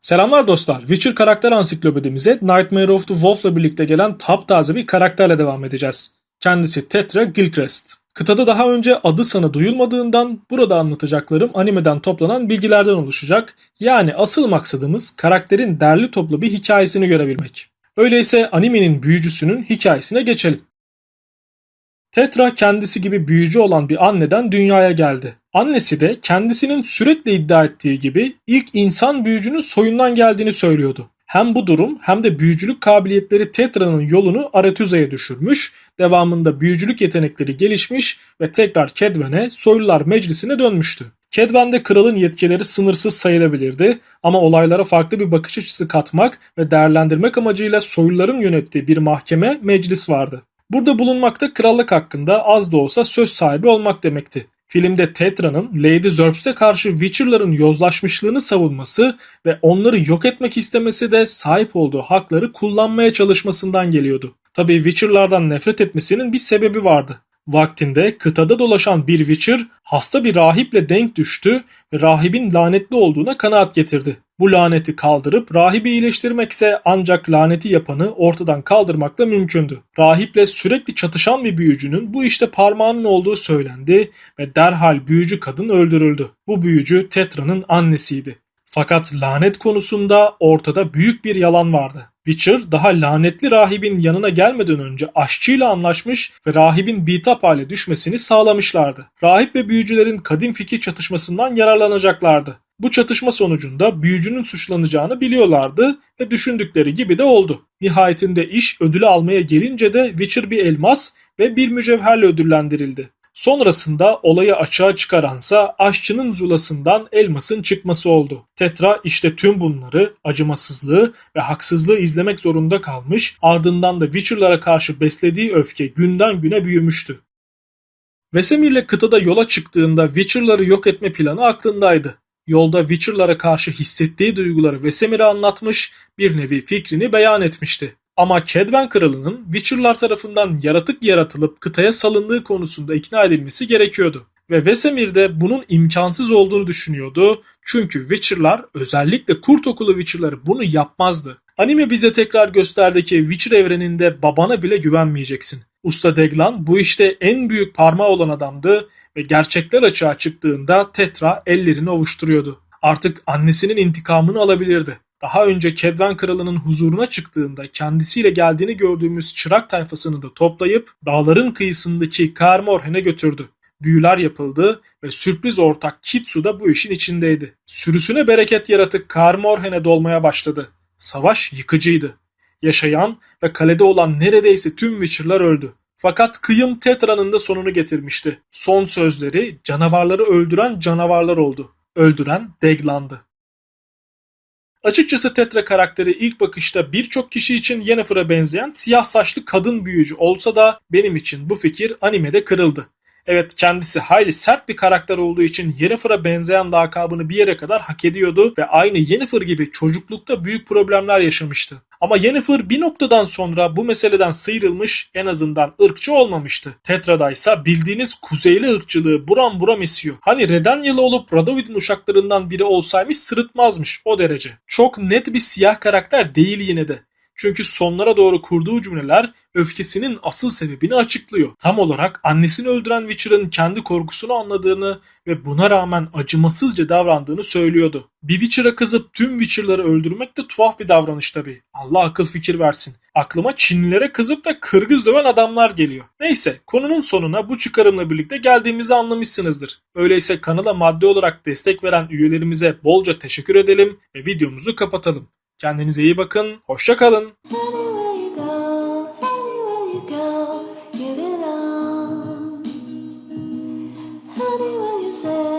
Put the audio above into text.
Selamlar dostlar. Witcher karakter ansiklopedimize Nightmare of the Wolf'la birlikte gelen taptaze bir karakterle devam edeceğiz. Kendisi Tetra Gilchrist. Kıtada daha önce adı sana duyulmadığından burada anlatacaklarım animeden toplanan bilgilerden oluşacak. Yani asıl maksadımız karakterin derli toplu bir hikayesini görebilmek. Öyleyse animenin büyücüsünün hikayesine geçelim. Tetra kendisi gibi büyücü olan bir anneden dünyaya geldi. Annesi de kendisinin sürekli iddia ettiği gibi ilk insan büyücünün soyundan geldiğini söylüyordu. Hem bu durum hem de büyücülük kabiliyetleri Tetra'nın yolunu Arethuse'ye düşürmüş, devamında büyücülük yetenekleri gelişmiş ve tekrar Kedwen'e Soylular Meclisi'ne dönmüştü. Kedwen'de kralın yetkileri sınırsız sayılabilirdi ama olaylara farklı bir bakış açısı katmak ve değerlendirmek amacıyla soyluların yönettiği bir mahkeme meclis vardı. Burada bulunmakta krallık hakkında az da olsa söz sahibi olmak demekti. Filmde Tetra'nın Lady Zerbst'e karşı Witcher'ların yozlaşmışlığını savunması ve onları yok etmek istemesi de sahip olduğu hakları kullanmaya çalışmasından geliyordu. Tabi Witcher'lardan nefret etmesinin bir sebebi vardı. Vaktinde kıtada dolaşan bir Witcher hasta bir rahiple denk düştü ve rahibin lanetli olduğuna kanaat getirdi. Bu laneti kaldırıp rahibi iyileştirmekse ancak laneti yapanı ortadan kaldırmakla mümkündü. Rahiple sürekli çatışan bir büyücünün bu işte parmağının olduğu söylendi ve derhal büyücü kadın öldürüldü. Bu büyücü Tetra'nın annesiydi. Fakat lanet konusunda ortada büyük bir yalan vardı. Witcher daha lanetli rahibin yanına gelmeden önce aşçıyla anlaşmış ve rahibin bitap hale düşmesini sağlamışlardı. Rahip ve büyücülerin kadim fikir çatışmasından yararlanacaklardı. Bu çatışma sonucunda büyücünün suçlanacağını biliyorlardı ve düşündükleri gibi de oldu. Nihayetinde iş ödülü almaya gelince de Witcher bir elmas ve bir mücevherle ödüllendirildi. Sonrasında olayı açığa çıkaransa aşçının zulasından elmasın çıkması oldu. Tetra işte tüm bunları acımasızlığı ve haksızlığı izlemek zorunda kalmış ardından da Witcher'lara karşı beslediği öfke günden güne büyümüştü. Vesemir'le kıtada yola çıktığında Witcher'ları yok etme planı aklındaydı. Yolda Witcher'lara karşı hissettiği duyguları Vesemir'e anlatmış, bir nevi fikrini beyan etmişti. Ama Kedwen kralının Witcher'lar tarafından yaratık yaratılıp kıtaya salındığı konusunda ikna edilmesi gerekiyordu. Ve Vesemir de bunun imkansız olduğunu düşünüyordu. Çünkü Witcher'lar özellikle Kurt Okulu Witcher'ları bunu yapmazdı. Anime bize tekrar gösterdi ki Witcher evreninde babana bile güvenmeyeceksin. Usta Deglan bu işte en büyük parmağı olan adamdı ve gerçekler açığa çıktığında Tetra ellerini ovuşturuyordu. Artık annesinin intikamını alabilirdi. Daha önce Kedven kralının huzuruna çıktığında kendisiyle geldiğini gördüğümüz çırak tayfasını da toplayıp dağların kıyısındaki Kaer Morhen'e götürdü. Büyüler yapıldı ve sürpriz ortak Kitsu da bu işin içindeydi. Sürüsüne bereket yaratık Kaer Morhen'e dolmaya başladı. Savaş yıkıcıydı. Yaşayan ve kalede olan neredeyse tüm Witcher'lar öldü. Fakat kıyım Tetra'nın da sonunu getirmişti. Son sözleri canavarları öldüren canavarlar oldu. Öldüren Deglan'dı. Açıkçası Tetra karakteri ilk bakışta birçok kişi için Yennefer'a benzeyen siyah saçlı kadın büyücü olsa da benim için bu fikir animede kırıldı. Evet kendisi hayli sert bir karakter olduğu için Yennefer'a benzeyen lakabını bir yere kadar hak ediyordu ve aynı Yennefer gibi çocuklukta büyük problemler yaşamıştı. Ama Yennefer bir noktadan sonra bu meseleden sıyrılmış en azından ırkçı olmamıştı. Tetra'da ise bildiğiniz kuzeyli ırkçılığı buram buram esiyor. Hani Redanyalı olup Radovid'in uşaklarından biri olsaymış sırıtmazmış o derece. Çok net bir siyah karakter değil yine de. Çünkü sonlara doğru kurduğu cümleler öfkesinin asıl sebebini açıklıyor. Tam olarak annesini öldüren Witcher'ın kendi korkusunu anladığını ve buna rağmen acımasızca davrandığını söylüyordu. Bir Witcher'a kızıp tüm Witcher'ları öldürmek de tuhaf bir davranış tabi. Allah akıl fikir versin. Aklıma Çinlilere kızıp da Kırgız döven adamlar geliyor. Neyse konunun sonuna bu çıkarımla birlikte geldiğimizi anlamışsınızdır. Öyleyse kanala maddi olarak destek veren üyelerimize bolca teşekkür edelim ve videomuzu kapatalım. Kendinize iyi bakın. Hoşçakalın. Anywhere you say